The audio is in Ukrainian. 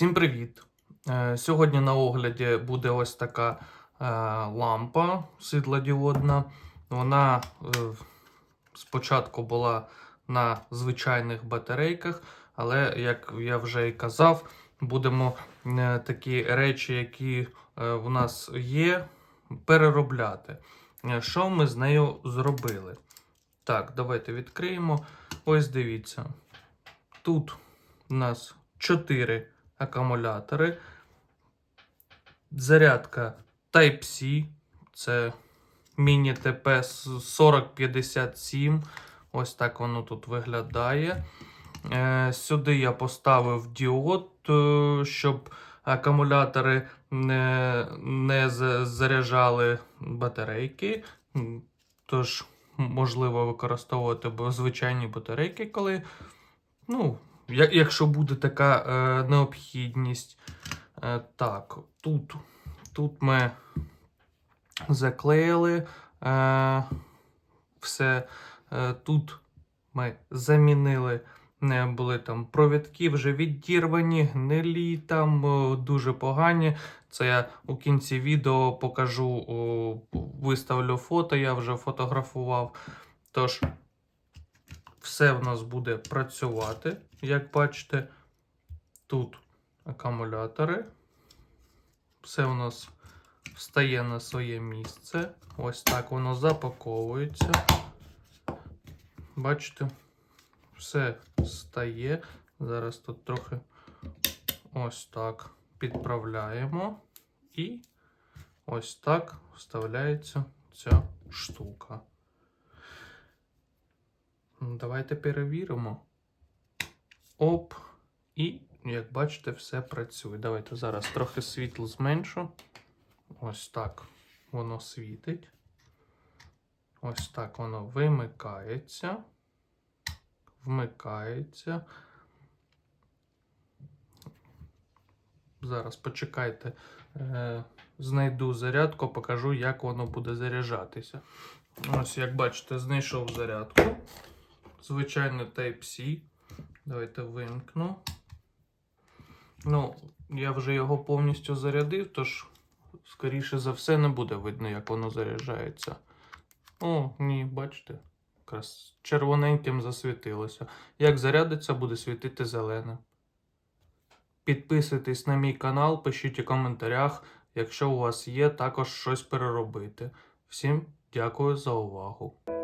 Всім привіт! Е, Сьогодні на огляді буде ось така е, лампа світлодіодна. Вона е, спочатку була на звичайних батарейках, але, як я вже і казав, будемо такі речі, які в нас є, переробляти. Що ми з нею зробили? Так, давайте відкриємо. Ось дивіться. Тут у нас 4 акумулятори. Зарядка Type-C. Це міні-ТП 4057. Ось так воно тут виглядає. Е, Сюди я поставив діод, е, щоб акумулятори не, не заряджали батарейки. Тож, можливо використовувати звичайні батарейки, коли. Ну, якщо буде така е, необхідність. Е, так, тут, тут ми заклеїли е, все. Е, тут ми замінили. Не були там провідки вже відірвані, гнилі там е, дуже погані. Це я у кінці відео покажу, виставлю фото, я вже фотографував. Тож, все в нас буде працювати. Як бачите, тут акумулятори. Все у нас встає на своє місце. Ось так воно запаковується. Бачите, все стає. Зараз тут трохи ось так підправляємо. І ось так вставляється ця штука. Ну, Давайте перевіримо. Оп. І, як бачите, все працює. Давайте зараз трохи світло зменшу. Ось так воно світить. Ось так воно вимикається. Вмикається. Зараз почекайте. Е, знайду зарядку, покажу, як воно буде заряджатися. Ось, як бачите, знайшов зарядку. Звичайно, Type-C. Давайте вимкну. Ну, я вже його повністю зарядив, тож, скоріше за все, не буде видно, як воно заряджається. О, ні, бачите, якраз червоненьким засвітилося. Як зарядиться, буде світити зелене. Підписуйтесь на мій канал, пишіть у коментарях, якщо у вас є також щось переробити. Всім дякую за увагу.